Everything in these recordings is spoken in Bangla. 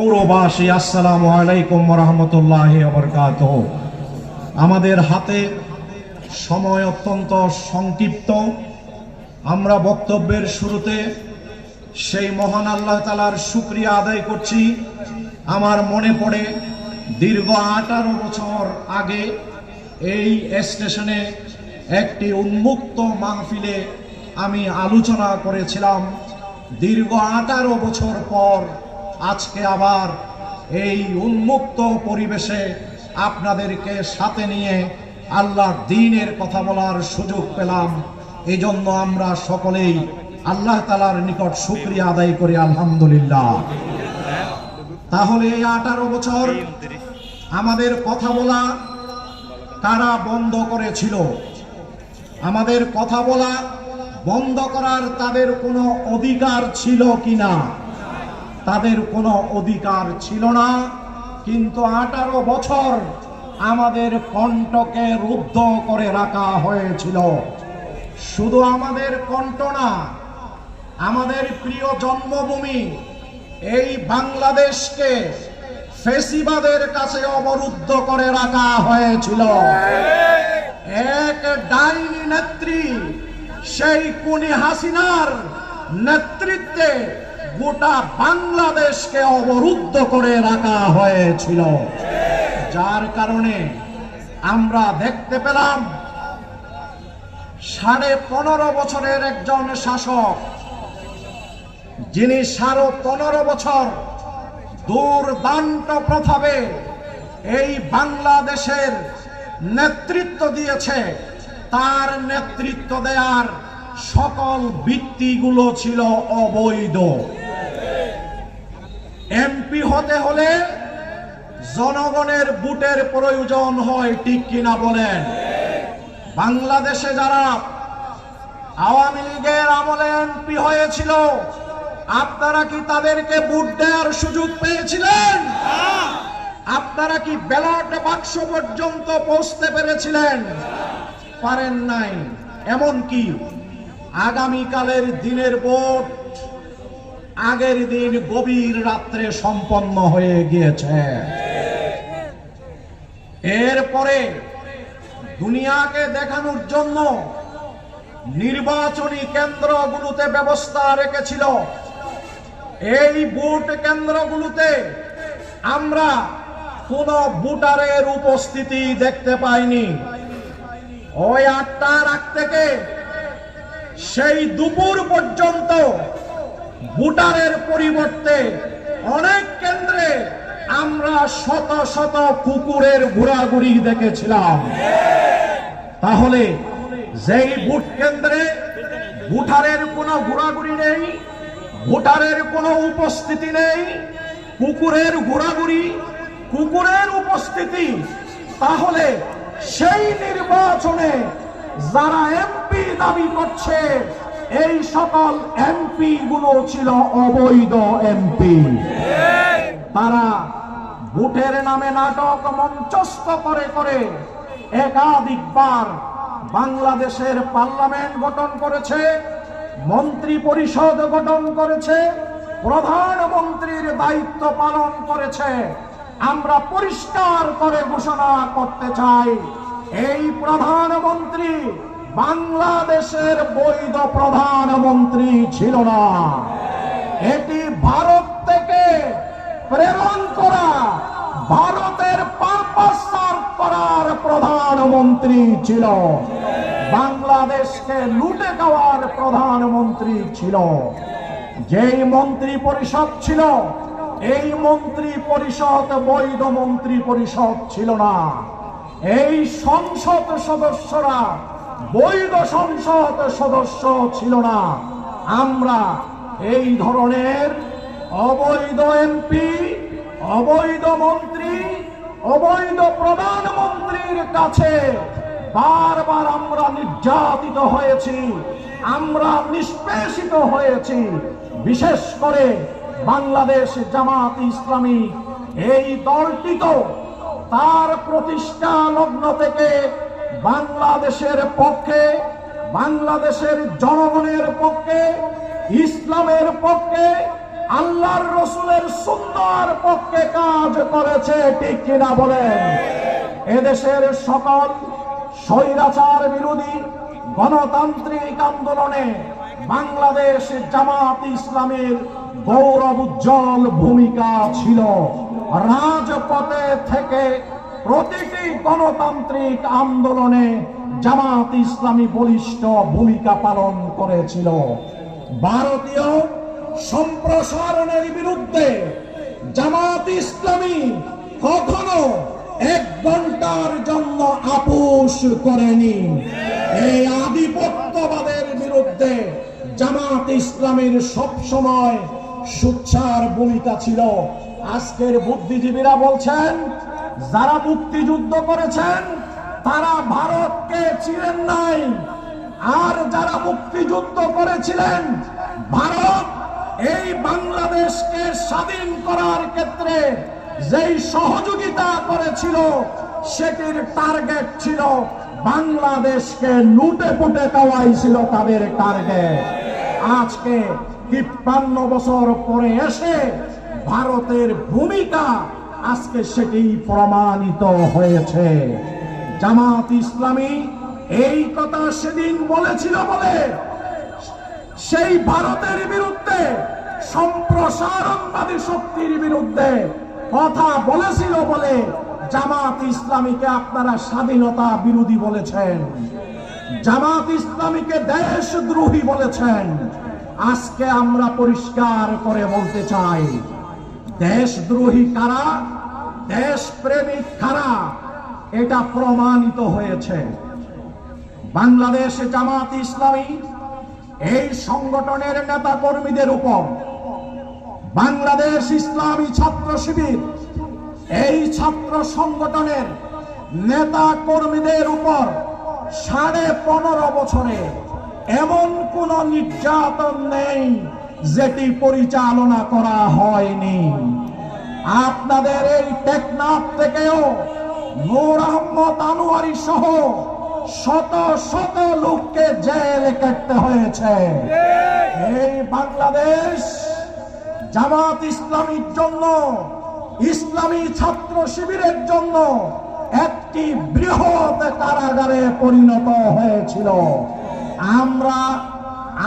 পৌরবাসী, আসসালামু আলাইকুম রহমতুল্লাহ বরকাত আমাদের হাতে সময় অত্যন্ত সংক্ষিপ্ত। আমরা বক্তব্যের শুরুতে সেই মহান আল্লাহ তালার শুক্রিয়া আদায় করছি। আমার মনে পড়ে দীর্ঘ আঠারো বছর আগে এই স্টেশনে একটি উন্মুক্ত মাহফিলে আমি আলোচনা করেছিলাম। দীর্ঘ আঠারো বছর পর আজকে আবার এই উন্মুক্ত পরিবেশে আপনাদেরকে সাথে নিয়ে আল্লাহর দিনের কথা বলার সুযোগ পেলাম। এই জন্য আমরা সকলেই আল্লাহ তালার নিকট শুক্রিয়া আদায় করি, আলহামদুলিল্লাহ। তাহলে এই আঠারো বছর আমাদের কথা বলা কারা বন্ধ করেছিল? আমাদের কথা বলা বন্ধ করার তাদের কোনো অধিকার ছিল কিনা? তাদের কোনো অধিকার ছিল না। কিন্তু আঠারো বছর আমাদের কণ্ঠকে রুদ্ধ করে রাখা হয়েছিল। শুধু আমাদের কণ্ঠ না, আমাদের প্রিয় জন্মভূমি, এই বাংলাদেশকে ফেসিবাদের কাছে অবরুদ্ধ করে রাখা হয়েছিল। এক ডাইনি নেত্রী, সেই কুনি হাসিনার নেতৃত্বে গোটা বাংলাদেশকে অবরুদ্ধ করে রাখা হয়েছিল। যার কারণে আমরা দেখতে পেলাম, সাড়ে পনেরো বছরের একজন শাসক, যিনি সাড়ে পনেরো বছর দুর্দান্ত প্রভাবে এই বাংলাদেশের নেতৃত্ব দিয়েছে। তার নেতৃত্ব দেওয়ার সকল ভিত্তিগুলো ছিল অবৈধ। এমপি হতে হলে জনগণের বুটের প্রয়োজন হয়, ঠিক কিনা বলেন? বাংলাদেশে যারা আওয়ামী লীগের আমলে এমপি হয়েছিল, আপনারা কি তাদেরকে বুট দেওয়ার সুযোগ পেয়েছিলেন? আপনারা কি ব্যালট বাক্স পর্যন্ত পৌঁছতে পেরেছিলেন? পারেন নাই। এমন কি আগামীকালের দিনের ভোট আগের দিন গভীর রাত্রে সম্পন্ন হয়ে গিয়েছে। এরপরে দুনিয়াকে দেখানোর জন্য নির্বাচনী কেন্দ্রগুলোতে ব্যবস্থা রেখেছিল। এই ভোট কেন্দ্রগুলোতে আমরা কোন ভোটারের উপস্থিতি দেখতে পাইনি। ওই আটটার আগ থেকে সেই দুপুর পর্যন্ত ভোটারের পরিবর্তে অনেক কেন্দ্রে আমরা শত শত কুকুরের ঘোরাঘুরি দেখেছিলাম। তাহলে যেই ভোট কেন্দ্রে ভোটারের কোনো ঘোরাঘুরি নেই, ভোটারের কোনো উপস্থিতি নেই, কুকুরের ঘোরাঘুরি, কুকুরের উপস্থিতি, তাহলে সেই নির্বাচনে যারা এমপি দাবি করছে এই সকল এমপি গুলো ছিল অবৈধ এমপি তারা ভোটের নামে নাটক মঞ্চস্থ করে করে একাধিকবার বাংলাদেশের পার্লামেন্ট গঠন করেছে মন্ত্রী পরিষদ গঠন করেছে, প্রধানমন্ত্রীর দায়িত্ব পালন করেছে। আমরা পরিষ্কার করে ঘোষণা করতে চাই, এই প্রধানমন্ত্রী বাংলাদেশের বৈধ প্রধানমন্ত্রী ছিল না। এটি ভারত থেকে প্রেরণ করা, ভারতের পারপাস করার প্রধানমন্ত্রী ছিল। বাংলাদেশকে লুটে দেওয়ার প্রধানমন্ত্রী ছিল। যেই মন্ত্রী পরিষদ ছিল, এই মন্ত্রী পরিষদ বৈধ মন্ত্রী পরিষদ ছিল না। এই সংসদ সদস্যরা বৈধ সংসদ সদস্য ছিল না। আমরা এই ধরনের অবৈধ এমপি, অবৈধ মন্ত্রী, অবৈধ প্রধানমন্ত্রীর কাছে বারবার আমরা নির্যাতিত হয়েছি, আমরা নিষ্পেষিত হয়েছি। বিশেষ করে বাংলাদেশ জামাত ইসলামী এই দলটি তো তার প্রতিষ্ঠা লগ্ন থেকে বাংলাদেশের পক্ষে, বাংলাদেশের জনগণের পক্ষে, ইসলামের পক্ষে, আল্লাহর রসুলের সুন্দর পক্ষে কাজ করেছে, ঠিক কিনা বলেন? এদেশের সকল স্বৈরাচার বিরোধী গণতান্ত্রিক আন্দোলনে বাংলাদেশ জামাত ইসলামের গৌরব উজ্জ্বল ভূমিকা ছিল। রাজপথে থেকে প্রতিটি গণতান্ত্রিক আন্দোলনে জামাত ইসলামী বলিষ্ঠ ভূমিকা পালন করেছিল। ভারতীয় সম্প্রসারণের বিরুদ্ধে জামাত ইসলামী কখনো এক ঘণ্টার জন্য আপোষ করেনি। এই আধিপত্যবাদের বিরুদ্ধে জামাত ইসলামের সব সময় সুচ্ছার ভূমিকা ছিল। আজকের বুদ্ধিজীবীরা বলছেন যারা মুক্তিযুদ্ধ করেছেন, তারা ভারতকে চিনেন নাই। আর যারা মুক্তিযুদ্ধ করেছিলেন, ভারত এই বাংলাদেশকে স্বাধীন করার ক্ষেত্রে যেই সহযোগিতা করেছিল, সেটির টার্গেট ছিল বাংলাদেশকে লুটে পুটে দেওয়াই ছিল তাদের টার্গেট আজকে তিপ্পান্ন বছর পরে এসে ভারতের ভূমিকা আজকে সেটি প্রমাণিত হয়েছে। জামাত ইসলামী এই কথা সেদিন বলেছিল বলে সেই ভারতের বিরুদ্ধে, সম্প্রসারণবাদী শক্তির বিরুদ্ধে কথা বলেছিল বলে জামাত ইসলামীকে আপনারা স্বাধীনতা বিরোধী বলেছেন। জামাত ইসলামীকে দেশদ্রোহী বলেছেন। আজকে আমরা পরিষ্কার করে বলতে চাই দেশদ্রোহী কারা? দেশপ্রেমিক কারা? এটা প্রমাণিত হয়েছে। বাংলাদেশ জামাত ইসলামী এই সংগঠনের নেতা কর্মীদের উপর বাংলাদেশ ইসলামী ছাত্র শিবির এই ছাত্র সংগঠনের নেতা কর্মীদের উপর সাড়ে পনেরো বছরে এমন কোন নির্যাতন নেই। যেটি পরিচালনা করা হয়নি। আপনাদের এই টেকনাফ থেকেও নূর আহমদ আনোয়ারি সহ শত শত লোককে জেল কাটতে হয়েছে। এই বাংলাদেশ জামাত ইসলামীর জন্য, ইসলামী ছাত্র শিবিরের জন্য একটি বৃহৎ কারাগারে পরিণত হয়েছিল। আমরা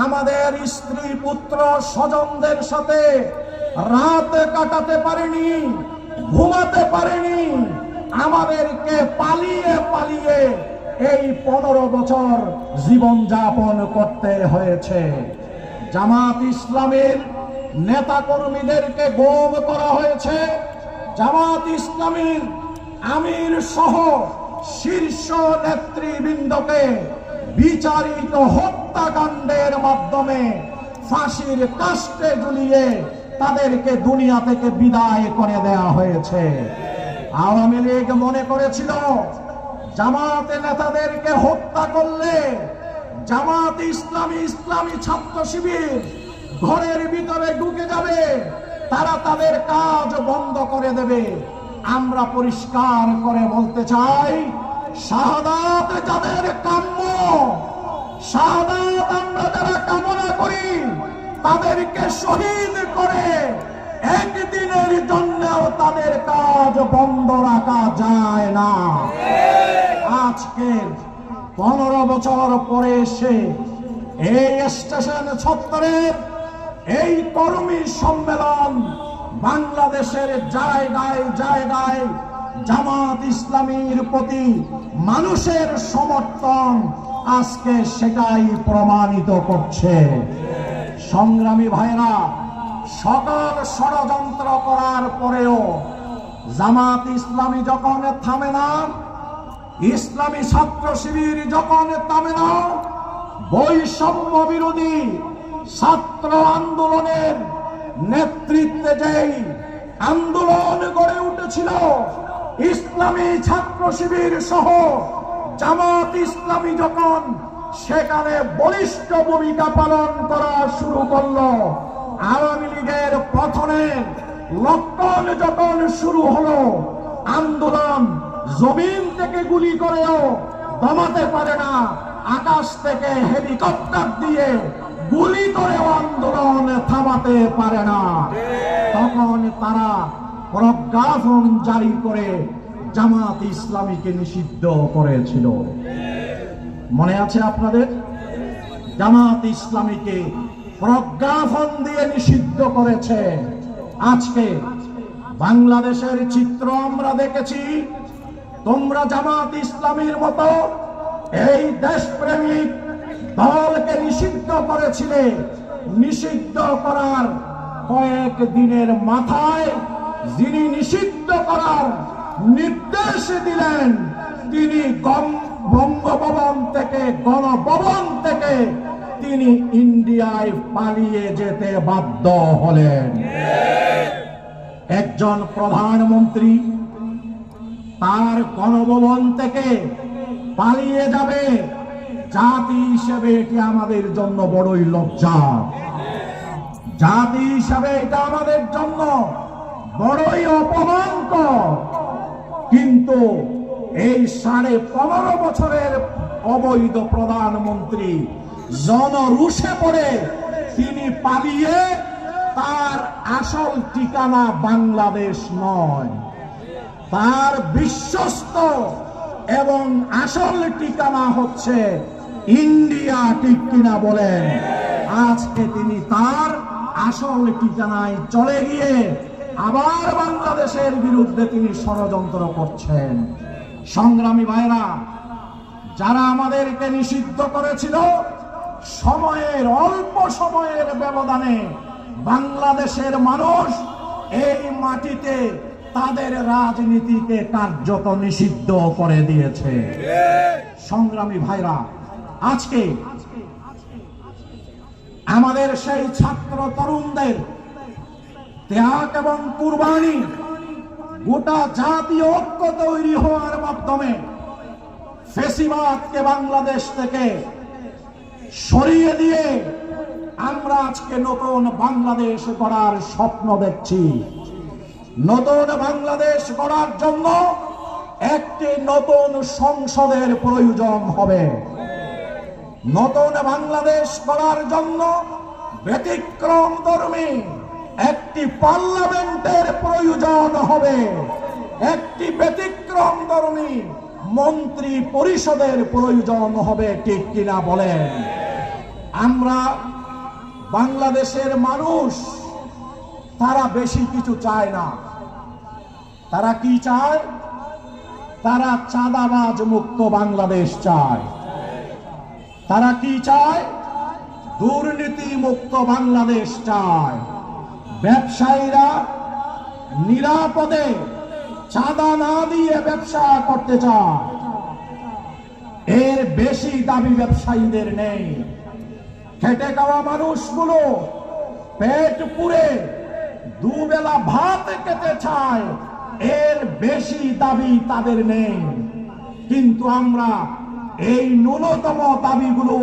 আমাদের স্ত্রী পুত্র স্বজনদের সাথে রাত কাটাতে পারিনি, ঘুমাতে পারিনি, আমাদেরকে পালিয়ে পালিয়ে এই পনেরো বছর জীবন যাপন করতে হয়েছে। জামাত ইসলামের নেতা কর্মীদেরকে গোম করা হয়েছে। জামাত ইসলামীর আমির সহ শীর্ষ নেতৃবৃন্দকে বিচারিত হত্যাকাণ্ডের মাধ্যমে ফাঁসির কাস্টে ঝুলিয়ে তাদেরকে দুনিয়া থেকে বিদায় করে দেয়া হয়েছে। আওয়ামী লীগ মনে করেছিল, জামাতে নেতাদেরকে হত্যা করলে জামাত ইসলামী ইসলামী ছাত্র শিবির ঘরের ভিতরে ঢুকে যাবে, তারা তাদের কাজ বন্ধ করে দেবে। আমরা পরিষ্কার করে বলতে চাই, শাহাদাত যাদের কাম্য শাহাদাত আমরা যারা কামনা করি, তাদেরকে শহীদ করে একদিনের জন্যও তাদের কাজ বন্ধ রাখা যায় না। আজকে পনেরো বছর পরে এসে এই স্টেশন ছত্তরের এই কর্মী সম্মেলন বাংলাদেশের জায়গায় জায়গায় জামাত ইসলামীর প্রতি মানুষের সমর্থন আজকে সেটাই প্রমাণিত করছে। সংগ্রামী ভাইরা সকল ষড়যন্ত্র করার পরেও জামাত ইসলামী যখন থামে না, ইসলামী ছাত্র শিবির যখন থামে না, বৈষম্য বিরোধী ছাত্র আন্দোলনের নেতৃত্বে যেই আন্দোলন গড়ে উঠেছিল, ইসলামী ছাত্র শিবির সহ জামাত ইসলামী যখন সেখানে বলিষ্ঠ ভূমিকা পালন করা শুরু করল, আওয়ামী লীগের পথনের লক্ষণ যখন শুরু হলো, আন্দোলন জমিন থেকে গুলি করেও দমাতে পারে না, আকাশ থেকে হেলিকপ্টার দিয়ে গুলি করে আন্দোলন থামাতে পারে না। তখন তারা প্রজ্ঞাপন জারি করে জামাত ইসলামীকে নিষিদ্ধ করেছিল। মনে আছে আপনাদের? জামাত ইসলামীকে প্রজ্ঞাপন দিয়ে নিষিদ্ধ করেছে। আজকে বাংলাদেশের চিত্র আমরা দেখেছি, তোমরা জামাত ইসলামীর মতো এই দেশপ্রেমিক দলকে নিষিদ্ধ করেছিলে। নিষিদ্ধ করার কয়েক দিনের মাথায় যিনি নিষিদ্ধ করার নির্দেশ দিলেন। তিনি বঙ্গভবন থেকে গণভবন থেকে তিনি ইন্ডিয়ায় পালিয়ে যেতে বাধ্য হলেন। একজন প্রধানমন্ত্রী তার গণভবন থেকে পালিয়ে যাবে। জাতি হিসেবে এটি আমাদের জন্য বড়ই লজ্জা। জাতি হিসাবে এটা আমাদের জন্য বড়ই অপমানকর। কিন্তু এই সাড়ে পনেরো বছরের অবৈধ প্রধানমন্ত্রী জনরুষে পড়ে তিনি পালিয়ে তার আসল ঠিকানা বাংলাদেশ নয়। তার বিশ্বস্ত এবং আসল ঠিকানা হচ্ছে ইন্ডিয়া, ঠিক কিনা বলেন? আজকে তিনি তার আসল ঠিকানায় চলে গিয়ে আবার বাংলাদেশের বিরুদ্ধে তিনি ষড়যন্ত্র করছেন। সংগ্রামী ভাইরা, যারা আমাদেরকে নিষিদ্ধ করেছিল, সময়ের, অল্প সময়ের ব্যবধানে বাংলাদেশের মানুষ এই মাটিতে তাদের রাজনীতিকে কার্যত নিষিদ্ধ করে দিয়েছে। সংগ্রামী ভাইরা, আজকে আমাদের সেই ছাত্র তরুণদের ত্যাগ এবং কুরবানি গোটা জাতীয় ঐক্য তৈরি হওয়ার মাধ্যমে ফেসিবাদকে বাংলাদেশ থেকে সরিয়ে দিয়ে আমরা আজকে নতুন বাংলাদেশ গড়ার স্বপ্ন দেখছি। নতুন বাংলাদেশ গড়ার জন্য একটি নতুন সংসদের প্রয়োজন হবে। নতুন বাংলাদেশ গড়ার জন্য ব্যতিক্রম ধর্মী একটি পার্লামেন্টের প্রয়োজন হবে। একটি ব্যতিক্রম ধর্মী মন্ত্রী পরিষদের প্রয়োজন হবে, ঠিক কিনা বলেন? আমরা বাংলাদেশের মানুষ, তারা বেশি কিছু চায় না। তারা কি চায়? তারা চাঁদাবাজ মুক্ত বাংলাদেশ চায়। তারা কি চায়? দুর্নীতি মুক্ত বাংলাদেশ চায়। ব্যবসায়ীরা নিরাপদে চাঁদা না দিয়ে ব্যবসা করতে চায়। এর বেশি দাবি ব্যবসায়ীদের নেই। খেটে খাওয়া মানুষগুলো পেট পুরে দুবেলা ভাত খেতে চায়। এর বেশি দাবি তাদের নেই। কিন্তু আমরা এই ন্যূনতম দাবিগুলো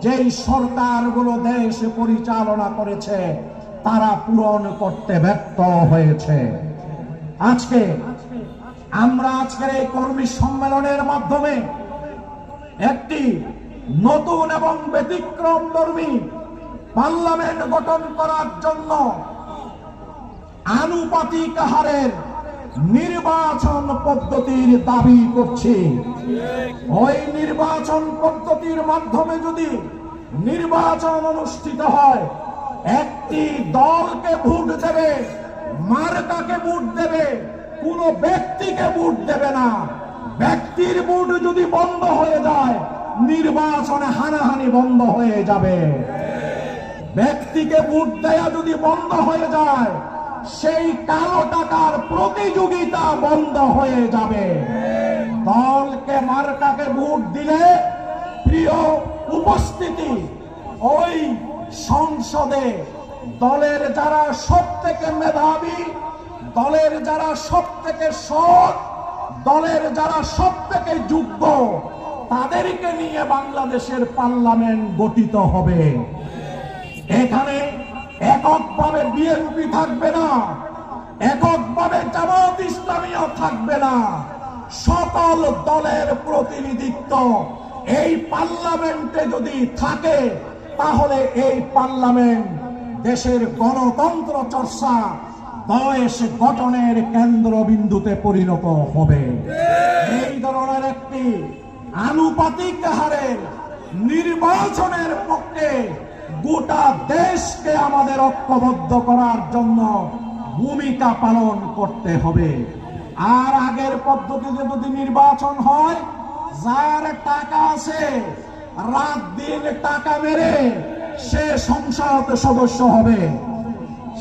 যেই সরকারগুলো দেশ পরিচালনা করেছে তারা পূরণ করতে ব্যর্থ হয়েছে। আজকে আমরা আজকের এই কর্মী সম্মেলনের মাধ্যমে একটি নতুন এবং ব্যতিক্রম ধর্মী পার্লামেন্ট গঠন করার জন্য আনুপাতিক হারের নির্বাচন পদ্ধতির দাবি করছি। ওই নির্বাচন পদ্ধতির মাধ্যমে যদি নির্বাচন অনুষ্ঠিত হয় একটি দলকে ভোট দেবে, মার্কাকে ভোট দেবে, কোন ব্যক্তিকে ভোট দেবে না। ব্যক্তির ভোট যদি বন্ধ হয়ে যায়, নির্বাচনে হানাহানি বন্ধ হয়ে যাবে। ব্যক্তিকে ভোট দেয়া যদি বন্ধ হয়ে যায়, সেই কালো টাকার প্রতিযোগিতা বন্ধ হয়ে যাবে। দলকে, মার্কাকে ভোট দিলে প্রিয় উপস্থিতি ওই সংসদে দলের যারা সব থেকে মেধাবী, দলের যারা সব থেকে সৎ, দলের যারা সব থেকে যোগ্য, তাদেরকে নিয়ে বাংলাদেশের পার্লামেন্ট গঠিত হবে। এখানে এককভাবে বিএনপি থাকবে না, এককভাবে জামাত ইসলামীও থাকবে না। সকল দলের প্রতিনিধিত্ব এই পার্লামেন্টে যদি থাকে তাহলে এই পার্লামেন্ট দেশের গণতন্ত্র চর্চা বয়স গঠনের কেন্দ্রবিন্দুতে পরিণত হবে। এই ধরনের একটি আনুপাতিক হারের নির্বাচনের পক্ষে গোটা দেশকে আমাদের ঐক্যবদ্ধ করার জন্য ভূমিকা পালন করতে হবে। আর আগের পদ্ধতিতে যদি নির্বাচন হয়, যার টাকা আছে রাত দিন টাকা মেরে সে সংসদ সদস্য হবে।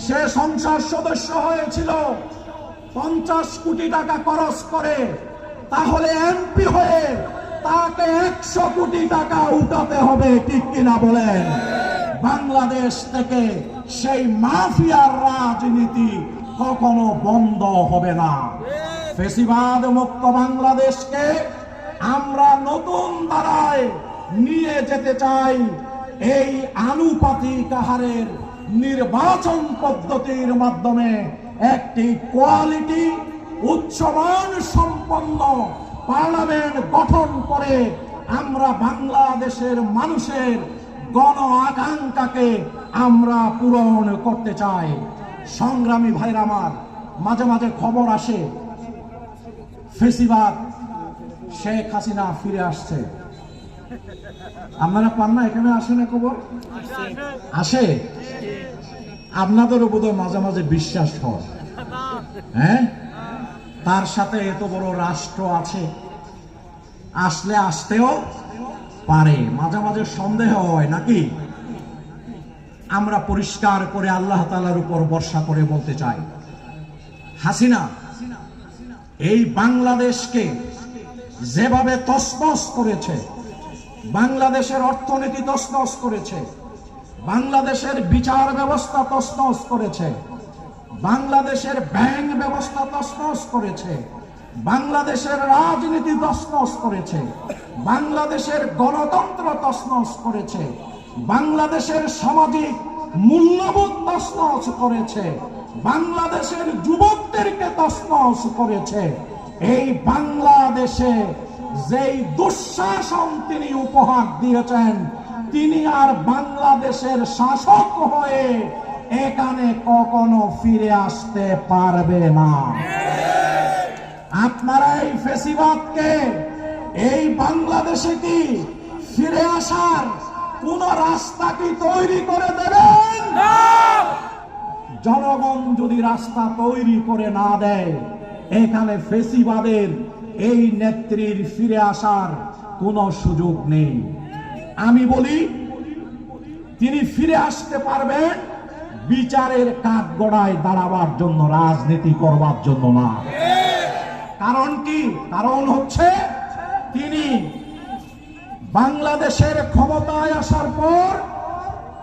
সে সংসদ সদস্য হয়েছিল পঞ্চাশ কোটি টাকা খরচ করে। তাহলে এমপি হয়ে তাকে একশো কোটি টাকা উঠাতে হবে, ঠিক কিনা বলেন? বাংলাদেশ থেকে সেই মাফিয়ার রাজনীতি কখনো বন্ধ হবে না। ফেসিবাদ মুক্ত বাংলাদেশকে আমরা নতুন ধারায় নিয়ে যেতে চাই এই আনুপাতিক হারের নির্বাচন পদ্ধতির মাধ্যমে একটি কোয়ালিটি, উচ্চমান সম্পন্ন পার্লামেন্ট গঠন করে আমরা বাংলাদেশের মানুষের গণ আকাঙ্ক্ষাকে আমরা পূরণ করতে চাই। সংগ্রামী ভাইরা আমার, মাঝে মাঝে খবর আসে। ফেসিবাদ শেখ হাসিনা ফিরে আসছে। আপনারা পান না? এখানে আসে না খবর? আসে? আপনাদেরও বোধহয় মাঝে মাঝে বিশ্বাস হয়। হ্যাঁ? তার সাথে এত বড় রাষ্ট্র আছে। আসলে আসতেও পারে। মাঝে মাঝে সন্দেহ হয়, নাকি? আমরা পরিষ্কার করে আল্লাহ তালার উপর ভরসা করে বলতে চাই। হাসিনা, এই বাংলাদেশকে যেভাবে তসনস করেছে বাংলাদেশের অর্থনীতি তসনস করেছে। বাংলাদেশের বিচার ব্যবস্থা তসনস করেছে। বাংলাদেশের ব্যাংক ব্যবস্থা তসনস করেছে। বাংলাদেশের রাজনীতি তসনস করেছে। বাংলাদেশের গণতন্ত্র তসনস করেছে। বাংলাদেশের সামাজিক মূল্যবোধ তসনস করেছে। বাংলাদেশের যুবকদেরকে তসনস করেছে। এই বাংলাদেশে যেই দুঃশাসন তিনি উপহার দিয়েছেন, তিনি আর বাংলাদেশের শাসক হয়ে এখানে কখনো ফিরে আসতে পারবে না। আপনারা এই ফেসিবাদকে, এই বাংলাদেশে কি ফিরে আসার কোন রাস্তা কি তৈরি করে দেবেন? জনগণ যদি রাস্তা তৈরি করে না দেয়, এখানে ফেসিবাদের এই নেত্রীর ফিরে আসার কোনো সুযোগ নেই। আমি বলি, তিনি ফিরে আসতে পারবেন বিচারের কাক গড়ায় দাঁড়াবার জন্য, রাজনীতি করবার জন্য না। কারণ কি? কারণ হচ্ছে, তিনি বাংলাদেশের ক্ষমতায় আসার পর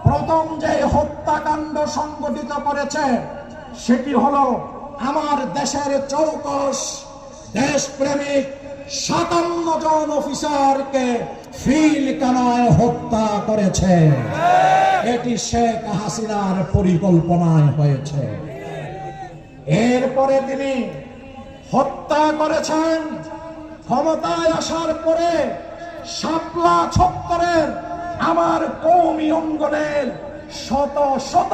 প্রথম যে হত্যাকাণ্ড সংগঠিত করেছে, সেটি হলো আমার দেশের চৌকস দেশপ্রেমিক সাতান্ন জন অফিসারকে ফিল কানায় হত্যা করেছে। এটি শেখ হাসিনার পরিকল্পনায় হয়েছে। এরপরে তিনি হত্যা করেছেন। ক্ষমতায় আসার পরে শাপলা ছত্তরের আমার কৌমি অঙ্গনের শত শত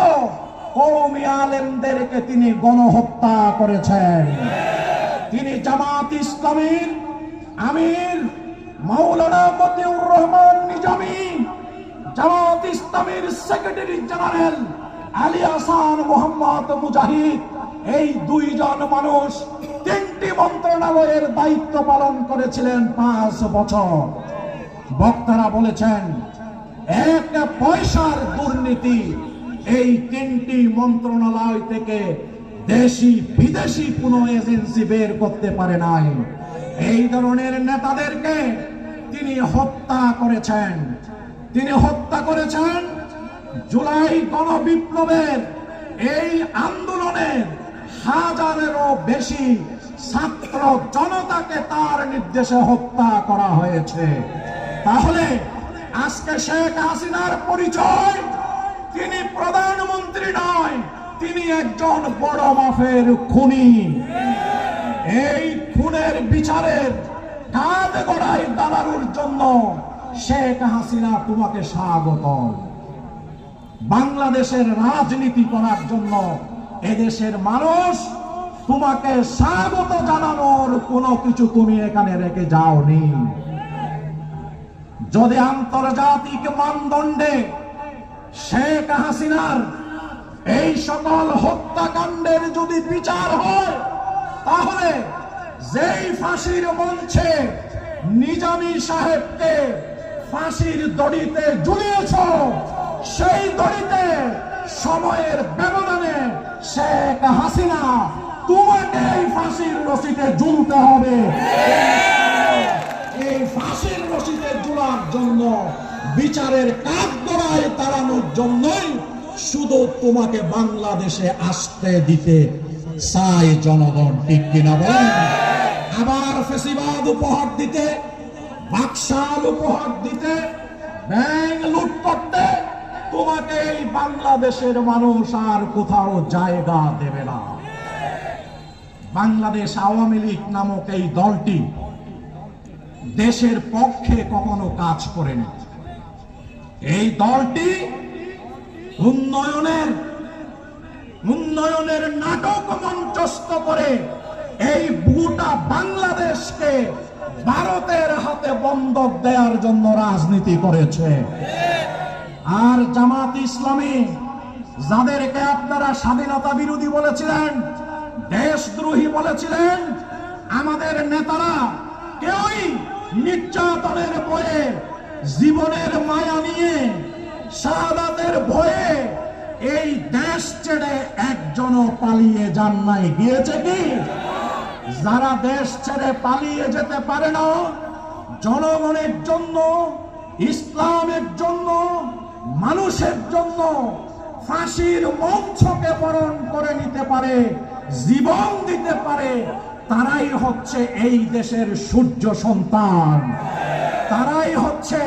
কৌমি আলেমদেরকে তিনি গণহত্যা করেছেন। তিনি জামাত ইসলামীর আমির মাওলানা মতিউর রহমান নিজামী, জামাত ইসলামীর সেক্রেটারি জেনারেল আলী আসান মোহাম্মদ মুজাহিদ। এই দুইজন মানুষ তিনটি মন্ত্রণালয়ের দায়িত্ব পালন করেছিলেন পাঁচ বছর। বক্তারা বলেছেন, এক পয়সার দুর্নীতি এই তিনটি মন্ত্রণালয় থেকে দেশি, বিদেশি কোন এজেন্সি বের করতে পারে নাই। এই ধরনের নেতাদেরকে তিনি হত্যা করেছেন। তিনি হত্যা করেছেন জুলাই গণবিপ্লবের এই আন্দোলনের হাজারেরও বেশি ছাত্র জনতাকে তার নির্দেশে হত্যা করা হয়েছে। তাহলে আজকে শেখ হাসিনার পরিচয় তিনি প্রধানমন্ত্রী নয় তিনি একজন বড় মাফের খুনি। এই খুনের বিচারের কাঁধ গড়াই দাঁড়ানোর জন্য শেখ হাসিনা তোমাকে স্বাগত বাংলাদেশের রাজনীতি করার জন্য এদেশের মানুষ তোমাকে স্বাগত জানানোর কোনো কিছু তুমি এখানে রেখে যাওনি। যদি আন্তর্জাতিক মানদণ্ডে শেখ হাসিনার এই সকল হত্যাকাণ্ডের যদি বিচার হয়, তাহলে যেই ফাঁসির মঞ্চে নিজামী সাহেবকে ফাঁসির দড়িতে ঝুলিয়েছ সেই দড়িতে সময়ের ব্যবধানে শেখ হাসিনা তোমাকে এই ফাঁসির রশিতে ঝুলতে হবে। এই ফাঁসির রশিদে জোড়ার জন্য বিচারের কাজ গড়ায় তাড়ানোর জন্যই শুধু তোমাকে বাংলাদেশে আসতে দিতে চাই জনগণ, ঠিক কিনা বলেন? আবার ফেসিবাদ উপহার দিতে, বাকশাল উপহার দিতে, ব্যাংক লুট করতে, তোমাকে এই বাংলাদেশের মানুষ আর কোথাও জায়গা দেবে না। বাংলাদেশ আওয়ামী লীগ নামক এই দলটি দেশের পক্ষে কখনো কাজ করেনি। এই দলটি উন্নয়নের উন্নয়নের নাটক মঞ্চস্থ করে এই গোটা বাংলাদেশকে ভারতের হাতে বন্ধক দেওয়ার জন্য রাজনীতি করেছে। আর জামাত ইসলামী, যাদেরকে আপনারা স্বাধীনতা বিরোধী বলেছিলেন, দেশদ্রোহী বলেছিলেন, আমাদের নেতারা কেউই নির্যাতনের ভয়ে জীবনের মায়া নিয়ে শাহাদাতের ভয়ে এই দেশ ছেড়ে একজনও পালিয়ে যান নাই। গিয়েছে কি? যারা দেশ ছেড়ে পালিয়ে যেতে পারে না, জনগণের জন্য, ইসলামের জন্য, মানুষের জন্য ফাঁসির মঞ্চকে বরণ করে নিতে পারে, জীবন দিতে পারে, তারাই হচ্ছে এই দেশের সূর্য সন্তান। তারাই হচ্ছে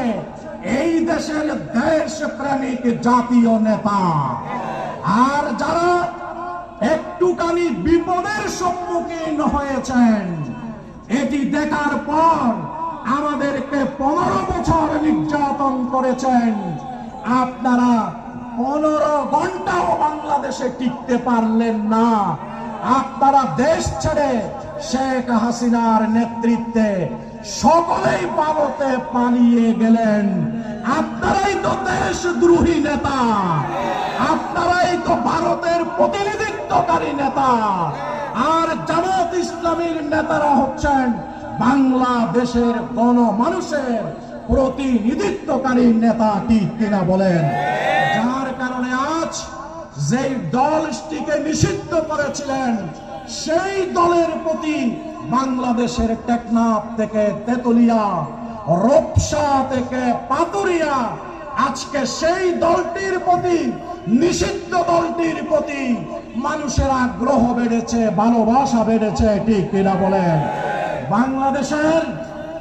এই দেশের দেশ প্রেমিক জাতীয় নেতা। আর যারা একটুখানি বিপদের সম্মুখীন হয়েছেন, এটি দেখার পর আমাদেরকে পনেরো বছর নির্যাতন করেছেন। আপনারা পনেরো ঘন্টাও বাংলাদেশে টিকতে পারলেন না। আপনারা দেশ ছেড়ে শেখ হাসিনার নেতৃত্বে সকলেই ভারতে পালিয়ে গেলেন। আপনারাই তো দেশ দ্রোহী নেতা। আপনারাই তো ভারতের প্রতিনিধিত্বকারী নেতা। আর জামাত ইসলামীর নেতারা হচ্ছেন বাংলাদেশের গণমানুষের প্রতিনিধিত্বকারী নেতা কি কিনা বলেন? যার কারণে আজ যেই দলটিকে নিষিদ্ধ করেছিলেন, সেই দলের প্রতি বাংলাদেশের টেকনাফ থেকে তেতুলিয়া, রূপসা থেকে পাতুরিয়া। আজকে সেই দলটির প্রতি, নিষিদ্ধ দলটির প্রতি মানুষের আগ্রহ বেড়েছে, ভালোবাসা বেড়েছে, ঠিক কিনা বলেন? বাংলাদেশের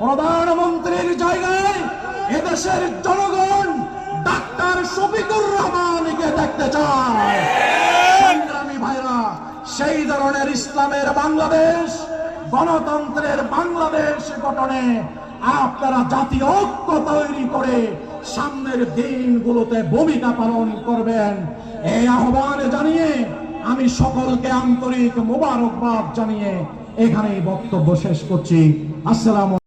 প্রধানমন্ত্রীর জায়গায় এদেশের জনগণ ডাক্তার শফিকুর রহমানকে দেখতে চায়। সংগ্রামী ভাইরা, সেই ধরনের ইসলামের বাংলাদেশ গণতন্ত্রের বাংলাদেশ গঠনে আপনারা জাতীয় ঐক্য তৈরি করে সামনের দিনগুলোতে ভূমিকা পালন করবেন। এই আহ্বান জানিয়ে আমি সকলকে আন্তরিক মোবারকবাদ জানিয়ে এখানেই বক্তব্য শেষ করছি। আসসালাম